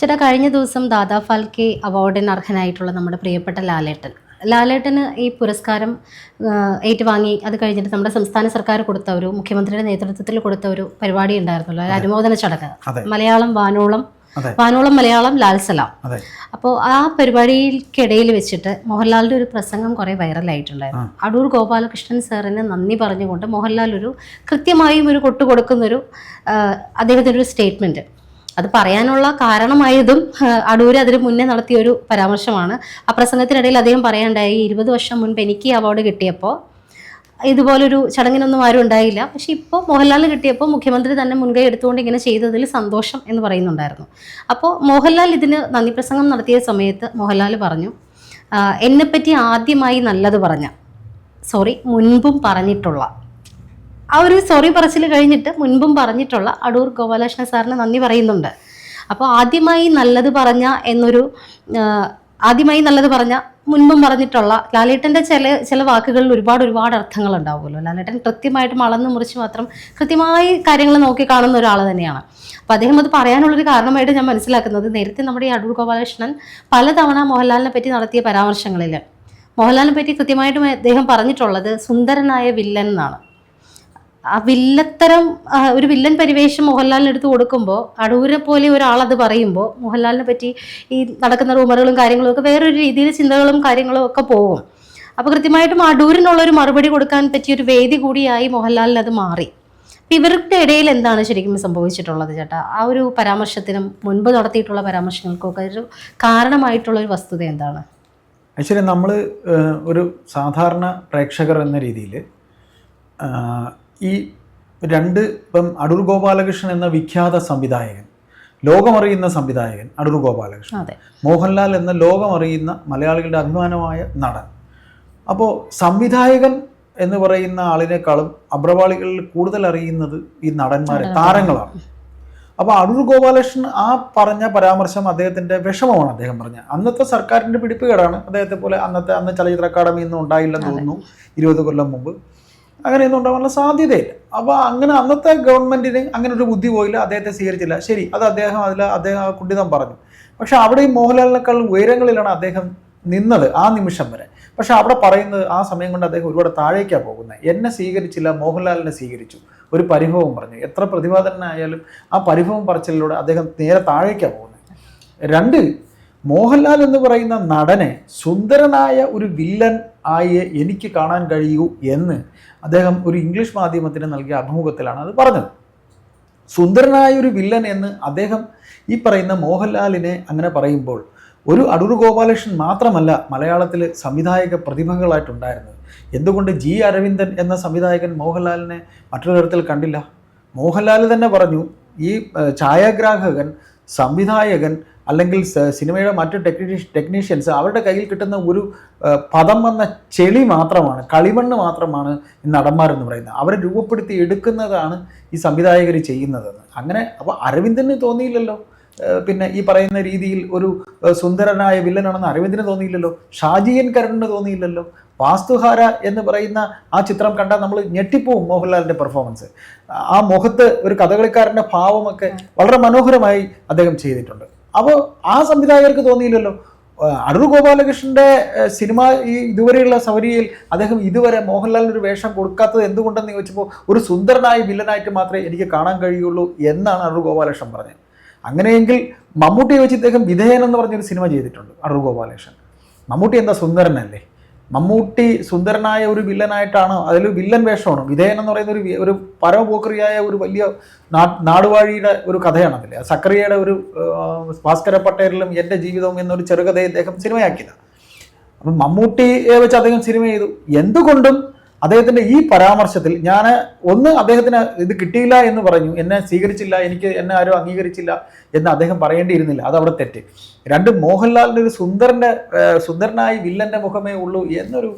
ചേട്ടാ കഴിഞ്ഞ ദിവസം ദാദാ ഫാൽക്കെ അവാർഡിന് അർഹനായിട്ടുള്ള നമ്മുടെ പ്രിയപ്പെട്ട ലാലേട്ടൻ. ലാലേട്ടന് ഈ പുരസ്കാരം ഏറ്റുവാങ്ങി അത് കഴിഞ്ഞിട്ട് നമ്മുടെ സംസ്ഥാന സർക്കാർ കൊടുത്ത ഒരു മുഖ്യമന്ത്രിയുടെ നേതൃത്വത്തിൽ കൊടുത്ത ഒരു പരിപാടി ഉണ്ടായിരുന്നല്ലോ ഒരു അനുമോദന ചടങ്ങ്. മലയാളം വാനോളം വാനോളം മലയാളം ലാൽസലാം അപ്പോൾ ആ പരിപാടിക്കിടയിൽ വെച്ചിട്ട് മോഹൻലാലിന്റെ ഒരു പ്രസംഗം കുറെ വൈറലായിട്ടുണ്ടായിരുന്നു. അടൂർ ഗോപാലകൃഷ്ണൻ സാറിന് നന്ദി പറഞ്ഞുകൊണ്ട് മോഹൻലാൽ ഒരു കൃത്യമായും ഒരു കൊട്ടുകൊടുക്കുന്നൊരു അദ്ദേഹത്തിന്റെ ഒരു സ്റ്റേറ്റ്മെന്റ് അത് പറയാനുള്ള കാരണമായതും അടൂർ അതിന് മുന്നേ നടത്തിയ ഒരു പരാമർശമാണ്. ആ പ്രസംഗത്തിനിടയിൽ അദ്ദേഹം പറയാണ്ടായി ഇരുപത് വർഷം മുൻപ് എനിക്ക് അവാർഡ് കിട്ടിയപ്പോൾ ഇതുപോലൊരു ചടങ്ങിനൊന്നും ആരും ഉണ്ടായില്ല. പക്ഷെ ഇപ്പോൾ മോഹൻലാലിന് കിട്ടിയപ്പോൾ മുഖ്യമന്ത്രി തന്നെ മുൻകൈ എടുത്തുകൊണ്ട് ഇങ്ങനെ ചെയ്തതിൽ സന്തോഷം എന്ന് പറയുന്നുണ്ടായിരുന്നു. അപ്പോൾ മോഹൻലാൽ ഇതിന് നന്ദി പ്രസംഗം നടത്തിയ സമയത്ത് മോഹൻലാൽ പറഞ്ഞു "ആ, എന്നെപ്പറ്റി ആദ്യമായി നല്ലത് പറഞ്ഞ സോറി മുൻപും പറഞ്ഞിട്ടുള്ള ആ ഒരു സോറി പറച്ചിൽ കഴിഞ്ഞിട്ട് മുൻപും പറഞ്ഞിട്ടുള്ള അടൂർ ഗോപാലകൃഷ്ണ സാറിന് നന്ദി പറയുന്നുണ്ട്. അപ്പോൾ ആദ്യമായി നല്ലത് പറഞ്ഞ എന്നൊരു ആദ്യമായി നല്ലത് പറഞ്ഞ മുൻപും പറഞ്ഞിട്ടുള്ള ലാലേട്ടന്റെ ചില ചില വാക്കുകളിൽ ഒരുപാട് ഒരുപാട് അർത്ഥങ്ങൾ ഉണ്ടാവുമല്ലോ. ലാലേട്ടൻ കൃത്യമായിട്ട് മളന്ന് മുറിച്ച് മാത്രം കൃത്യമായി കാര്യങ്ങൾ നോക്കി കാണുന്ന ഒരാൾ തന്നെയാണ്. അപ്പോൾ അദ്ദേഹം അത് പറയാനുള്ളൊരു കാരണമായിട്ട് ഞാൻ മനസ്സിലാക്കുന്നത് നേരത്തെ നമ്മുടെ ഈ അടൂർ ഗോപാലകൃഷ്ണൻ പലതവണ മോഹൻലാലിനെ പറ്റി നടത്തിയ പരാമർശങ്ങളിൽ മോഹൻലാലിനെ പറ്റി കൃത്യമായിട്ടും അദ്ദേഹം പറഞ്ഞിട്ടുള്ളത് സുന്ദരനായ വില്ലൻ എന്നാണ്. ആ വില്ലത്തരം ഒരു വില്ലൻ പരിവേഷം മോഹൻലാലിന് എടുത്ത് കൊടുക്കുമ്പോൾ അടൂരെ പോലെ ഒരാൾ അത് പറയുമ്പോൾ മോഹൻലാലിനെ പറ്റി ഈ നടക്കുന്ന റൂമറുകളും കാര്യങ്ങളും ഒക്കെ വേറൊരു രീതിയിൽ ചിന്തകളും കാര്യങ്ങളും ഒക്കെ പോകും. അപ്പോൾ കൃത്യമായിട്ടും അടൂരിനുള്ള ഒരു മറുപടി കൊടുക്കാൻ പറ്റിയ ഒരു വേദി കൂടിയായി മോഹൻലാലിന് അത് മാറി. ഇവരുടെ ഇടയിൽ എന്താണ് ശരിക്കും സംഭവിച്ചിട്ടുള്ളത് ചേട്ടാ? ആ ഒരു പരാമർശത്തിനും മുൻപ് നടത്തിയിട്ടുള്ള പരാമർശങ്ങൾക്കും ഒക്കെ ഒരു കാരണമായിട്ടുള്ള ഒരു വസ്തുത എന്താണ്? ആക്ച്വലി നമ്മൾ ഒരു സാധാരണ പ്രേക്ഷകർ എന്ന രീതിയിൽ ഈ രണ്ട് ഇപ്പം അടൂർ ഗോപാലകൃഷ്ണൻ എന്ന വിഖ്യാത സംവിധായകൻ ലോകമറിയുന്ന സംവിധായകൻ അടൂർ ഗോപാലകൃഷ്ണൻ. മോഹൻലാൽ എന്ന ലോകമറിയുന്ന മലയാളികളുടെ അഭിമാനമായ നടൻ. അപ്പോൾ സംവിധായകൻ എന്ന് പറയുന്ന ആളിനേക്കാളും അബ്രവാളികളിൽ കൂടുതൽ അറിയുന്നത് ഈ നടന്മാരെ താരങ്ങളാണ്. അപ്പോൾ അടൂർ ഗോപാലകൃഷ്ണൻ ആ പറഞ്ഞ പരാമർശം അദ്ദേഹത്തിന്റെ വിഷമമാണ് അദ്ദേഹം പറഞ്ഞ അന്നത്തെ സർക്കാരിന്റെ പിടിപ്പുകേടാണ് അദ്ദേഹത്തെ പോലെ അന്നത്തെ അന്ന് ചലച്ചിത്ര അക്കാദമി ഒന്നും ഉണ്ടായില്ലെന്ന് തോന്നുന്നു. ഇരുപത് കൊല്ലം മുമ്പ്. അങ്ങനെയൊന്നും ഉണ്ടാവാനുള്ള സാധ്യതയില്ല. അപ്പോൾ അങ്ങനെ അന്നത്തെ ഗവൺമെന്റിന് അങ്ങനെ ഒരു ബുദ്ധി പോയില്ല അദ്ദേഹത്തെ സ്വീകരിച്ചില്ല. ശരി അത് അദ്ദേഹം അതിൽ അദ്ദേഹം ആ കുണ്ഠിതം പറഞ്ഞു. പക്ഷെ അവിടെ ഈ മോഹൻലാലിനേക്കാൾ ഉയരങ്ങളിലാണ് അദ്ദേഹം നിന്നത് ആ നിമിഷം വരെ. പക്ഷെ അവിടെ പറയുന്നത് ആ സമയം കൊണ്ട് അദ്ദേഹം ഒരുപാട് താഴേക്കാണ് പോകുന്നത്. എന്നെ സ്വീകരിച്ചില്ല മോഹൻലാലിനെ സ്വീകരിച്ചു. ഒരു പരിഭവം പറഞ്ഞു. എത്ര പ്രതിപാദനായാലും ആ പരിഭവം പറച്ചിലൂടെ അദ്ദേഹം നേരെ താഴേക്കാണ് പോകുന്നത്. രണ്ട് മോഹൻലാൽ എന്ന് പറയുന്ന നടനെ സുന്ദരനായ ഒരു വില്ലൻ ആയി എനിക്ക് കാണാൻ കഴിയൂ എന്ന് അദ്ദേഹം ഒരു ഇംഗ്ലീഷ് മാധ്യമത്തിന് നൽകിയ അഭിമുഖത്തിലാണ് അത് പറഞ്ഞത്. സുന്ദരനായ ഒരു വില്ലൻ എന്ന് അദ്ദേഹം ഈ പറയുന്ന മോഹൻലാലിനെ അങ്ങനെ പറയുമ്പോൾ ഒരു അടൂർ ഗോപാലകൃഷ്ണൻ മാത്രമല്ല മലയാളത്തിൽ സംവിധായക പ്രതിഭകളായിട്ടുണ്ടായിരുന്നത്. എന്തുകൊണ്ട് ജി അരവിന്ദൻ എന്ന സംവിധായകൻ മോഹൻലാലിനെ മറ്റൊരു തരത്തിൽ കണ്ടില്ല? മോഹൻലാൽ തന്നെ പറഞ്ഞു ഈ ഛായാഗ്രാഹകൻ സംവിധായകൻ അല്ലെങ്കിൽ സിനിമയുടെ മറ്റ് ടെക്നീഷ് ടെക്നീഷ്യൻസ് അവരുടെ കയ്യിൽ കിട്ടുന്ന ഒരു പദം വന്ന ചെളി മാത്രമാണ് കളിമണ്ണ് മാത്രമാണ് ഈ നടന്മാരെന്ന് പറയുന്നത്. അവരെ രൂപപ്പെടുത്തി എടുക്കുന്നതാണ് ഈ സംവിധായകർ ചെയ്യുന്നതെന്ന്. അങ്ങനെ അപ്പോൾ അരവിന്ദന് തോന്നിയില്ലല്ലോ. പിന്നെ ഈ പറയുന്ന രീതിയിൽ ഒരു സുന്ദരനായ വില്ലനാണെന്ന് അരവിന്ദന് തോന്നിയില്ലല്ലോ. ഷാജിയൻ കരണിന് തോന്നിയില്ലല്ലോ. വാസ്തുഹാര എന്ന് പറയുന്ന ആ ചിത്രം കണ്ടാൽ നമ്മൾ ഞെട്ടിപ്പോവും മോഹൻലാലിന്റെ പെർഫോമൻസ് ആ മുഖത്ത് ഒരു കഥകളിക്കാരന്റെ ഭാവമൊക്കെ വളരെ മനോഹരമായി അദ്ദേഹം ചെയ്തിട്ടുണ്ട്. അപ്പോൾ ആ സംവിധായകർക്ക് തോന്നിയില്ലല്ലോ. അടൂർ ഗോപാലകൃഷ്ണന്റെ സിനിമ ഈ ഇതുവരെയുള്ള സൗരിയിൽ അദ്ദേഹം ഇതുവരെ മോഹൻലാലിന് ഒരു വേഷം കൊടുക്കാത്തത് എന്തുകൊണ്ടെന്ന് ചോദിച്ചപ്പോൾ ഒരു സുന്ദരനായ വില്ലനായിട്ട് മാത്രമേ എനിക്ക് കാണാൻ കഴിയുള്ളൂ എന്നാണ് അടൂർ ഗോപാലകൃഷ്ണൻ പറഞ്ഞത്. അങ്ങനെയെങ്കിൽ മമ്മൂട്ടിയെ വെച്ച് ഇദ്ദേഹം വിധേയൻ എന്ന് പറഞ്ഞൊരു സിനിമ ചെയ്തിട്ടുണ്ട് അടൂർ ഗോപാലകൃഷ്ണൻ. മമ്മൂട്ടി എന്താ സുന്ദരനല്ലേ? മമ്മൂട്ടി സുന്ദരനായ ഒരു വില്ലനായിട്ടാണ് അതിൽ വില്ലൻ വേഷമാണ്. വിധേയൻ എന്ന് പറയുന്ന ഒരു ഒരു പരമപോക്രിയായ ഒരു വലിയ നാടുവാഴിയുടെ ഒരു കഥയാണ് അതിൽ. സക്രിയയുടെ ഒരു ഭാസ്കര പട്ടേലിലും എന്റെ ജീവിതവും എന്നൊരു ചെറുകഥയെ അദ്ദേഹം സിനിമയാക്കിയതാണ്. അപ്പം മമ്മൂട്ടിയെ വെച്ച് അദ്ദേഹം സിനിമ ചെയ്തു. എന്തുകൊണ്ടും അദ്ദേഹത്തിന്റെ ഈ പരാമർശത്തിൽ ഞാൻ ഒന്ന് അദ്ദേഹത്തിന് ഇത് കിട്ടിയില്ല എന്ന് പറഞ്ഞു എന്നെ സ്വീകരിച്ചില്ല എനിക്ക് എന്നെ ആരും അംഗീകരിച്ചില്ല എന്ന് അദ്ദേഹം പറയേണ്ടിയിരുന്നില്ല. അത് അവിടെ തെറ്റ്. രണ്ട് മോഹൻലാലിന്റെ ഒരു സുന്ദരന്റെ സുന്ദരനായി വില്ലന്റെ വില്ലന്റെ മുഖമേ ഉള്ളൂ എന്നൊരു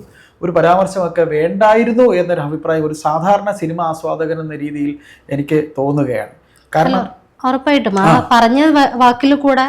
ഒരു പരാമർശമൊക്കെ വേണ്ടായിരുന്നു എന്നൊരു അഭിപ്രായം ഒരു സാധാരണ സിനിമ ആസ്വാദകൻ എന്ന രീതിയിൽ എനിക്ക് തോന്നുകയാണ്. കാരണം ഉറപ്പായിട്ടും. ആ പറഞ്ഞ വാക്കിൽ കൂടെ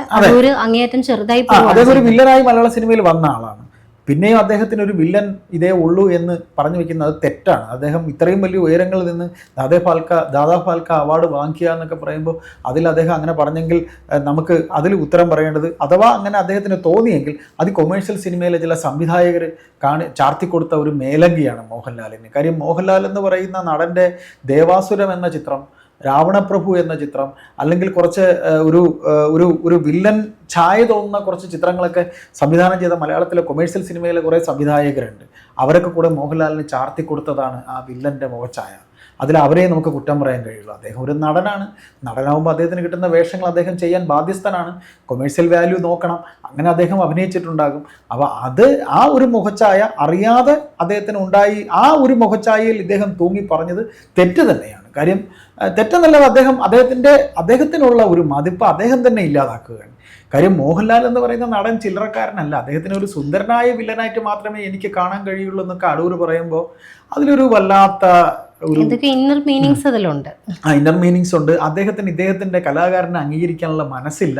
അങ്ങേയറ്റം ചെറുതായി അദ്ദേഹം ഒരു വില്ലനായി മലയാള സിനിമയിൽ വന്ന ആളാണ്. പിന്നെയും അദ്ദേഹത്തിന് ഒരു വില്ലൻ ഇതേ ഉള്ളൂ എന്ന് പറഞ്ഞു വെക്കുന്നത് അത് തെറ്റാണ്. അദ്ദേഹം ഇത്രയും വലിയ ഉയരങ്ങളിൽ നിന്ന് ദാദേ ഫാൽക്ക ദാദാ ഫാൽക്ക അവാർഡ് വാങ്ങിക്കുക എന്നൊക്കെ പറയുമ്പോൾ അതിൽ അദ്ദേഹം അങ്ങനെ പറഞ്ഞെങ്കിൽ നമുക്ക് അതിൽ ഉത്തരം പറയേണ്ടത് അഥവാ അങ്ങനെ അദ്ദേഹത്തിന് തോന്നിയെങ്കിൽ അത് കൊമേഴ്ഷ്യൽ സിനിമയിലെ ചില സംവിധായകർ കാണി ചാർത്തിക്കൊടുത്ത ഒരു മേലങ്കിയാണ് മോഹൻലാലിന്. കാര്യം മോഹൻലാൽ എന്ന് പറയുന്ന നടന്റെ ദേവാസുരം എന്ന ചിത്രം രാവണപ്രഭു എന്ന ചിത്രം അല്ലെങ്കിൽ കുറച്ച് ഒരു ഒരു ഒരു വില്ലൻ ഛായ തോന്നുന്ന കുറച്ച് ചിത്രങ്ങളൊക്കെ സംവിധാനം ചെയ്ത മലയാളത്തിലെ കൊമേഴ്സ്യൽ സിനിമയിലെ കുറേ സംവിധായകരുണ്ട്. അവരൊക്കെ കൂടെ മോഹൻലാലിന് ചാർത്തി കൊടുത്തതാണ് ആ വില്ലന്റെ മുഖഛായ. അതിൽ അവരെ നമുക്ക് കുറ്റം പറയാൻ കഴിയുള്ളൂ. അദ്ദേഹം ഒരു നടനാണ്. നടനാകുമ്പോൾ അദ്ദേഹത്തിന് കിട്ടുന്ന വേഷങ്ങൾ അദ്ദേഹം ചെയ്യാൻ ബാധ്യസ്ഥനാണ്. കൊമേഴ്സ്യൽ വാല്യൂ നോക്കണം. അങ്ങനെ അദ്ദേഹം അഭിനയിച്ചിട്ടുണ്ടാകും. അപ്പോൾ അത് ആ ഒരു മുഖച്ചായ അറിയാതെ അദ്ദേഹത്തിന് ഉണ്ടായി ആ ഒരു മുഖച്ചായയിൽ ഇദ്ദേഹം തൂങ്ങി പറഞ്ഞത് തെറ്റ് തന്നെയാണ്. കാര്യം തെറ്റെന്നല്ല തെറ്റെന്നല്ലാതെ അദ്ദേഹം അദ്ദേഹത്തിന്റെ അദ്ദേഹത്തിനുള്ള ഒരു മതിപ്പ് അദ്ദേഹം തന്നെ ഇല്ലാതാക്കുകയാണ്. കാര്യം മോഹൻലാൽ എന്ന് പറയുന്ന നടൻ ചില്ലറക്കാരനല്ല. അദ്ദേഹത്തിന് ഒരു സുന്ദരനായ വില്ലനായിട്ട് മാത്രമേ എനിക്ക് കാണാൻ കഴിയുള്ളൂ എന്നൊക്കെ അടൂർ പറയുമ്പോൾ അതിലൊരു വല്ലാത്ത ഇന്നർ മീനിങ്സ് അതിലുണ്ട്? ആ ഇന്നർ മീനിങ്സ് ഉണ്ട്. അദ്ദേഹത്തിന് ഇദ്ദേഹത്തിന്റെ കലാകാരനെ അംഗീകരിക്കാനുള്ള മനസ്സില്ല.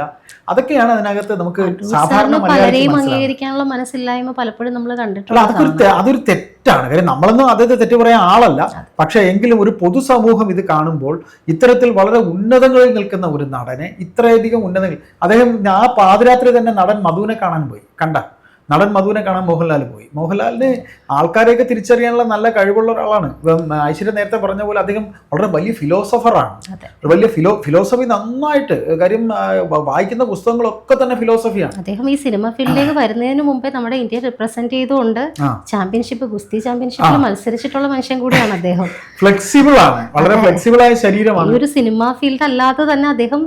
അതൊക്കെയാണ് അതിനകത്ത് നമുക്ക് സാധാരണ പലരെയും അംഗീകരിക്കാനുള്ള മനസ്സില്ലായ്മ പലപ്പോഴും നമ്മൾ കണ്ടിട്ടുണ്ട് അതൊക്കെ ഒരു അതൊരു തെറ്റാണ്. കാര്യം നമ്മളൊന്നും അദ്ദേഹത്തെ തെറ്റ് പറയാൻ ആളല്ല. പക്ഷേ എങ്കിലും ഒരു പൊതുസമൂഹം ഇത് കാണുമ്പോൾ ഇത്തരത്തിൽ വളരെ ഉന്നതങ്ങളിൽ നിൽക്കുന്ന ഒരു നടനെ ഇത്രയധികം ഉന്നതങ്ങൾ അദ്ദേഹം ആ പാതിരാത്രി തന്നെ നടൻ മധുവിനെ കാണാൻ പോയി. കണ്ട? നടൻ മധുവിനെ കാണാൻ മോഹൻലാൽ പോയി. മോഹൻലാലിന് ആൾക്കാരെയൊക്കെ തിരിച്ചറിയാനുള്ള നല്ല കഴിവുള്ള ഒരാളാണ്. ഇപ്പം ഐശ്വര്യ നേരത്തെ പറഞ്ഞ പോലെ അദ്ദേഹം വളരെ വലിയ ഫിലോസഫറാണ് ഒരു വലിയ ഫിലോ ഫിലോസഫി നന്നായിട്ട് കാര്യം വായിക്കുന്ന പുസ്തകങ്ങളൊക്കെ തന്നെ ഫിലോസഫിയാണ് അദ്ദേഹം ഈ സിനിമ ഫീൽഡിലേക്ക് വരുന്നതിന് മുമ്പേ നമ്മുടെ ഇന്ത്യ റിപ്രസെന്റ് ചെയ്തുകൊണ്ട് ചാമ്പ്യൻഷിപ്പ് ഗുസ്തി ചാമ്പ്യൻഷിപ്പിൽ മത്സരിച്ചിട്ടുള്ള മനുഷ്യൻ കൂടിയാണ് അദ്ദേഹം. ഫ്ലെക്സിബിൾ ആണ്. വളരെ ഫ്ലെക്സിബിൾ ആയ ശരീരമാണ്. ഒരു സിനിമ ഫീൽഡ് അല്ലാതെ തന്നെ അദ്ദേഹം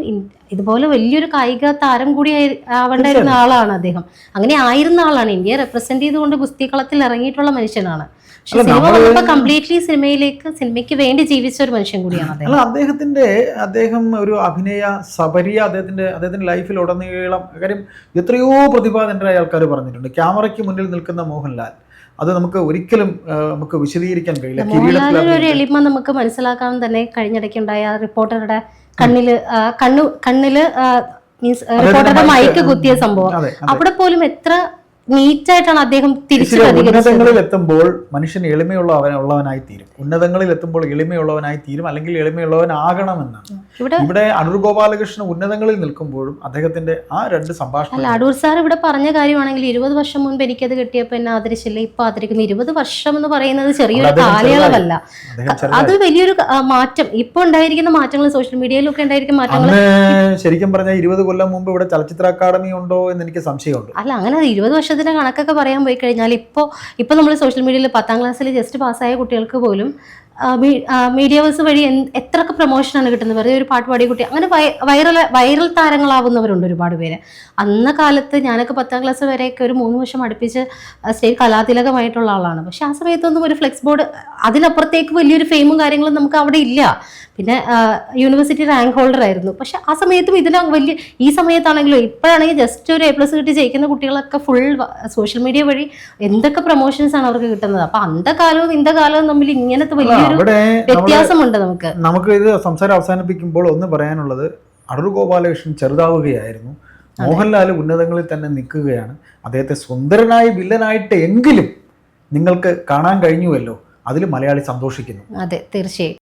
ഇതുപോലെ വലിയൊരു കായിക താരം കൂടി ആവേണ്ടായിരുന്ന ആളാണ് അദ്ദേഹം. അങ്ങനെ ആയിരുന്ന ആളാണ്. ഇന്ത്യയെ റെപ്രസെന്റ് ചെയ്തുകൊണ്ട് ഗുസ്തി കളത്തിൽ ഇറങ്ങിയിട്ടുള്ള മനുഷ്യനാണ്. പക്ഷെ സിനിമ വന്നപ്പോ കംപ്ലീറ്റ്ലി സിനിമയിലേക്ക് സിനിമയ്ക്ക് വേണ്ടി ജീവിച്ച ഒരു മനുഷ്യൻ കൂടിയാണ് അദ്ദേഹം. അദ്ദേഹത്തിന്റെ അദ്ദേഹം ഒരു അഭിനയ സബരിയ അദ്ദേഹത്തിന്റെ അദ്ദേഹത്തിന്റെ ലൈഫിൽ ഉടനീളം കാര്യം എത്രയോ പ്രതിഭാതനരായ ആൾക്കാർ പറഞ്ഞിട്ടുണ്ട്. ക്യാമറയ്ക്ക് മുന്നിൽ നിൽക്കുന്ന മോഹൻലാൽ അത് നമുക്ക് ഒരിക്കലും നമുക്ക് വിശദീകരിക്കാൻ കഴിയില്ല. മോഹൻലാലിന്റെ ഒരു എളിമ നമുക്ക് മനസ്സിലാക്കാൻ തന്നെ കഴിഞ്ഞിടയ്ക്കുണ്ടായ റിപ്പോർട്ടറുടെ കണ്ണിൽ കണ്ണു കണ്ണിൽ മീൻസ് റിപ്പോർട്ടറുടെ മൈക്ക് കുത്തിയ സംഭവം. അവിടെ പോലും എത്ര നീറ്റായിട്ടാണ് അദ്ദേഹം തിരിച്ചു ഉന്നതങ്ങളിൽ എത്തുമ്പോൾ മനുഷ്യൻ എളിമയുള്ള ഉള്ളവനായി തീരും. ഉന്നതങ്ങളിൽ എത്തുമ്പോൾ എളിമയുള്ളവനായി തീരും. അല്ലെങ്കിൽ എളിമയുള്ളവനാകണമെന്നാണ് ഇവിടെ ഇവിടെ അടൂർ ഗോപാലകൃഷ്ണൻ ഉന്നതങ്ങളിൽ നിൽക്കുമ്പോഴും അദ്ദേഹത്തിന്റെ ആ രണ്ട് അല്ല സംഭാഷണം അടൂർ സാർ ഇവിടെ പറഞ്ഞ കാര്യമാണെങ്കിൽ ഇരുപത് വർഷം മുൻപ് എനിക്കത് കിട്ടിയപ്പോൾ എന്നെ ആദരിച്ചില്ല. ഇപ്പൊ ആദരിക്കുന്നു. ഇരുപത് വർഷം എന്ന് പറയുന്നത് ചെറിയൊരു കാലയളവല്ല. അത് വലിയൊരു മാറ്റം. ഇപ്പൊ ഉണ്ടായിരിക്കുന്ന മാറ്റങ്ങൾ സോഷ്യൽ മീഡിയയിലൊക്കെ ഉണ്ടായിരിക്കുന്ന മാറ്റങ്ങൾ ശരിക്കും പറഞ്ഞാൽ ഇരുപത് കൊല്ലം മുമ്പ് ഇവിടെ ചലച്ചിത്ര അക്കാദമി ഉണ്ടോ എന്ന് എനിക്ക് സംശയമുണ്ട്. അല്ല അങ്ങനെ ഇരുപത് വർഷത്തിന്റെ കണക്കൊക്കെ പറയാൻ പോയി കഴിഞ്ഞാൽ ഇപ്പോൾ ഇപ്പോൾ നമ്മൾ സോഷ്യൽ മീഡിയയിൽ പത്താം ക്ലാസ്സിൽ ജസ്റ്റ് പാസ്സായ കുട്ടികൾക്ക് പോലും മീഡിയാവേഴ്സ് വഴി എത്രയൊക്കെ പ്രൊമോഷനാണ് കിട്ടുന്നത്? വെറുതെ ഒരു പാട്ട് പാടിയ കുട്ടി അങ്ങനെ വൈറൽ വൈറൽ താരങ്ങളാവുന്നവരുണ്ട് ഒരുപാട് പേര്. അന്ന കാലത്ത് ഞാനൊക്കെ പത്താം ക്ലാസ് വരെയൊക്കെ ഒരു മൂന്ന് വർഷം അടുപ്പിച്ച് സ്റ്റേറ്റ് കലാതിലകമായിട്ടുള്ള ആളാണ്. പക്ഷെ ആ സമയത്തൊന്നും ഒരു ഫ്ലെക്സ് ബോർഡ് അതിനപ്പുറത്തേക്ക് വലിയൊരു ഫെയിമും കാര്യങ്ങളും നമുക്ക് അവിടെ ഇല്ല. പിന്നെ യൂണിവേഴ്സിറ്റി റാങ്ക് ഹോൾഡർ ആയിരുന്നു. പക്ഷെ ആ സമയത്തും ഇതിന് വലിയ ഈ സമയത്താണെങ്കിലും ഇപ്പോഴാണെങ്കിൽ ജസ്റ്റ് ഒരു എ പ്ലസ് കിട്ടി ജയിക്കുന്ന കുട്ടികളൊക്കെ ഫുൾ സോഷ്യൽ മീഡിയ വഴി എന്തൊക്കെ പ്രൊമോഷൻസ് ആണ് അവർക്ക് കിട്ടുന്നത്? അപ്പൊ അന്ത കാലവും ഇന്ത കാലവും തമ്മിൽ ഇങ്ങനത്തെ വലിയൊരു വ്യത്യാസമുണ്ട് നമുക്ക്. നമുക്ക് ഇത് സംസാരം അവസാനിപ്പിക്കുമ്പോൾ ഒന്ന് പറയാനുള്ളത് അടൂർ ഗോപാലകൃഷ്ണൻ ചെറുതാവുകയായിരുന്നു. മോഹൻലാൽ ഉന്നതങ്ങളിൽ തന്നെ നിൽക്കുകയാണ്. അദ്ദേഹത്തെ സുന്ദരനായി വില്ലനായിട്ട് എങ്കിലും നിങ്ങൾക്ക് കാണാൻ കഴിഞ്ഞുവല്ലോ. അതിൽ മലയാളി സന്തോഷിക്കുന്നു. അതെ തീർച്ചയായും.